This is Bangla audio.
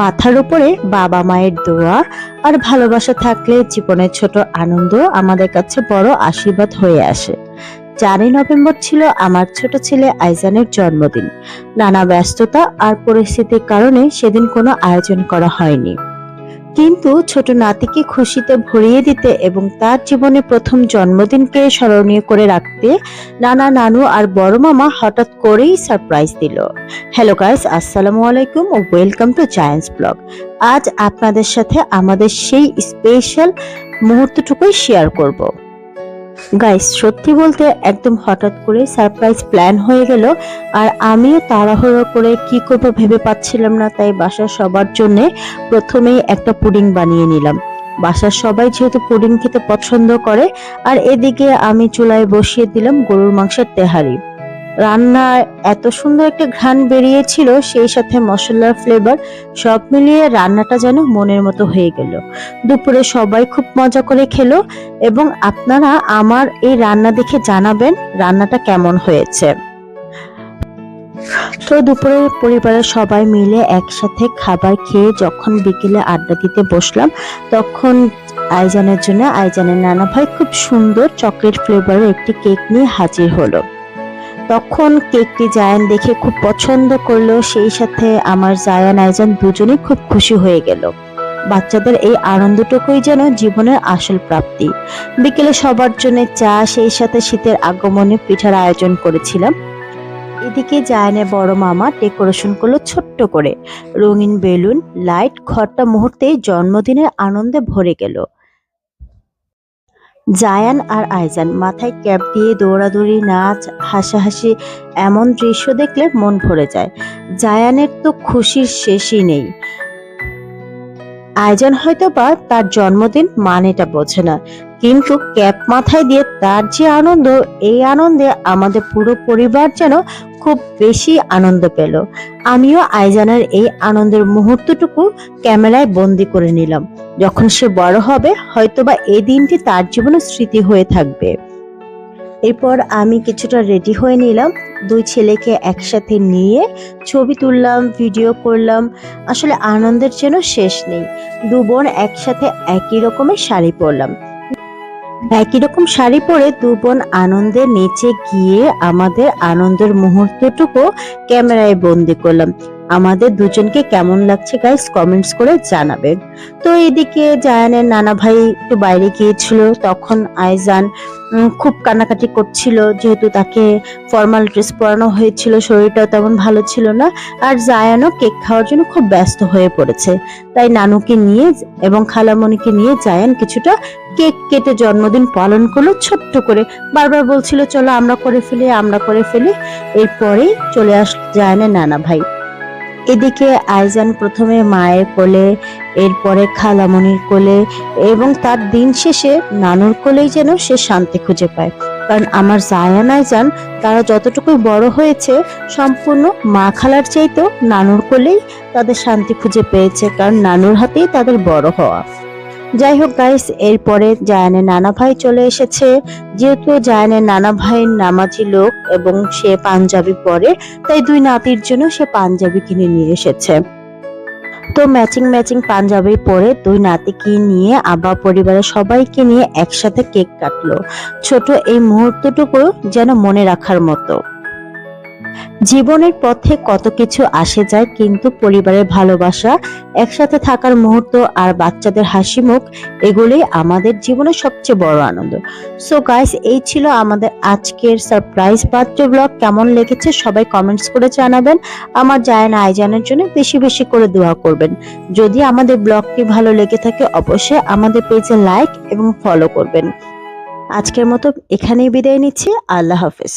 মাথার উপরে বাবা মায়ের দোয়া আর ভালোবাসা থাকলে জীবনের ছোট আনন্দ আমাদের কাছে বড় আশীর্বাদ হয়ে আসে। চারই নভেম্বর ছিল আমার ছোট ছেলে আইজানের জন্মদিন। নানা ব্যস্ততা আর পরিস্থিতির কারণে সেদিন কোনো আয়োজন করা হয়নি। কিন্তু ছোট নাতিকে খুশিতে ভরিয়ে দিতে এবং তার জীবনে প্রথম জন্মদিনকে স্মরণীয় করে রাখতে নানা নানু আর বড় মামা হঠাৎ করেই সারপ্রাইজ দিল। হ্যালো গাইস, আসসালামু আলাইকুম ও ওয়েলকাম টু জায়ান্স ব্লগ। আজ আপনাদের সাথে আমাদের সেই স্পেশাল মুহূর্তটুকুই শেয়ার করব। গাইস সত্যি বলতে একদম হঠাৎ করে সারপ্রাইজ প্ল্যান হয়ে গেল, আর আমিও তাড়াহুড়ো করে কি করব ভেবে পাচ্ছিলাম না, তাই বাসার সবার জন্য প্রথমেই একটা পুডিং বানিয়ে নিলাম। বাসার সবাই যেহেতু পুডিং খেতে পছন্দ করে, আর এদিকে আমি চুলায় বসিয়ে দিলাম গরুর মাংসের তেহারি। রান্নার এত সুন্দর একটা ঘ্রাণ বেরিয়েছিল, সেই সাথে মশলার ফ্লেভার সব মিলিয়ে রান্নাটা যেন মনের মতো হয়ে গেল। দুপুরে সবাই খুব মজা করে খেলো এবং আপনারা আমার এই রান্না দেখে জানাবেন রান্নাটা কেমন হয়েছে। তো দুপুরে পরিবারের সবাই মিলে একসাথে খাবার খেয়ে যখন বিকেলে আড্ডা দিতে বসলাম, তখন আইজানের জন্য, আইজানের নানা ভাই খুব সুন্দর চকলেট ফ্লেভারের একটি কেক নিয়ে হাজির হলো। তখন কেকটি জায়ান দেখে খুব পছন্দ করল, সেই সাথে আমার জায়ান আইজান দুজনেই খুব খুশি হয়ে গেল। বাচ্চাদের এই আনন্দটুকুই যেন জীবনের আসল প্রাপ্তি। বিকেলে সবার জন্য চা, সেই সাথে শীতের আগমনে পিঠার আয়োজন করেছিলাম। এদিকে জায়ানের বড় মামা ডেকোরেশন করল ছোট্ট করে। রঙিন বেলুন, লাইট, ঘরটা মুহূর্তে জন্মদিনের আনন্দে ভরে গেল। জায়ান আর আইজান মাথায় ক্যাপ দিয়ে দৌড়াদৌড়ি, নাচ, হাসাহাসি এমন দৃশ্য দেখলে মন ভরে যায়। জায়ানের তো খুশির শেষই নেই। আইজান হয়তো বা তার জন্মদিন মানেটা বোঝে না, কিন্তু ক্যাপ মাথায় দিয়ে তার যে আনন্দ, এই আনন্দে আমাদের পুরো পরিবার যেন খুব বেশি আনন্দ পেল। আমিও আইজানের এই আনন্দের মুহূর্তটুকু ক্যামেরায় বন্দি করে নিলাম। যখন সে বড় হবে, হয়তোবা এই দিনটি তার জীবনে স্মৃতি হয়ে থাকবে। এরপর আমি কিছুটা রেডি হয়ে নিলাম। দুই ছেলেকে একসাথে নিয়ে ছবি তুললাম ভিডিও করলাম। আসলে আনন্দের যেন শেষ নেই। দু বোন একসাথে একই রকমের শাড়ি পরলাম। একই রকম শাড়ি পরে দু বোন আনন্দে নেচে গিয়ে আমাদের আনন্দের মুহূর্তটুকু ক্যামেরায় বন্দি করলাম। আমাদের দুজনকে কেমন লাগছে গাইস কমেন্টস করে জানাবেন। তো এদিকে জায়ানের নানা ভাই একটু বাইরে গিয়েছিল তখন আইজান উম, খুব কান্নাকাটি করছিল, যেহেতু তাকে ফর্মাল ড্রেস পরানো হয়েছিল শরীরটাও তেমন ভালো ছিল না। আর জায়ানও কেক খাওয়ার জন্য খুব ব্যস্ত হয়ে পড়েছে। তাই নানুকে নিয়ে এবং খালামণিকে নিয়ে জায়ান কিছুটা কেক কেটে জন্মদিন পালন করল, ছোট্ট করে। বারবার বলছিল, চলো আমরা করে ফেলি, আমরা করে ফেলি। এরপরেই চলে আসলো জায়ানের নানা ভাই। এদিকে আইজান প্রথমে মায়ের কোলে এরপরে খালামণির কোলে এবং তার দিন শেষে নানুর কোলেই যেন সে শান্তি খুঁজে পায়। কারণ আমার জায়ান যান তারা যতটুকু বড় হয়েছে, সম্পূর্ণ মা খালার চাইতেও নানুর কোলেই তাদের শান্তি খুঁজে পেয়েছে, কারণ নানুর হাতেই তাদের বড় হওয়া। যাই হোক গাইস এরপরে জায়ানের নানা ভাই চলে এসেছে। যেহেতু জায়ানের নানা ভাইয়ের নামাজি লোক এবং সে পাঞ্জাবি পরে, তাই দুই নাতির জন্য সে পাঞ্জাবি কিনে নিয়ে এসেছে। তো ম্যাচিং ম্যাচিং পাঞ্জাবি পরে দুই নাতিকে নিয়ে আবা পরিবারের সবাইকে নিয়ে একসাথে কেক কাটলো। ছোট এই মুহূর্তটুকু যেন মনে রাখার মতো। জীবনের পথে কত কিছু আসে যায়, কিন্তু পরিবারের ভালোবাসা, একসাথে থাকার মুহূর্ত আর বাচ্চাদের হাসি মুখ, এগুলোই আমাদের জীবনের সবচেয়ে বড় আনন্দ। সো গাইস এই ছিল আমাদের আজকের সারপ্রাইজ বার্থডে ব্লগ কেমন লেগেছে সবাই কমেন্টস করে জানাবেন। আমার জায়না আইজানের জন্য বেশি বেশি করে দোয়া করবেন। যদি আমাদের ব্লগটি ভালো লেগে থাকে, অবশ্যই আমাদের পেজে লাইক এবং ফলো করবেন। আজকের মতো এখানেই বিদায় নিচ্ছি। আল্লাহ হাফেজ।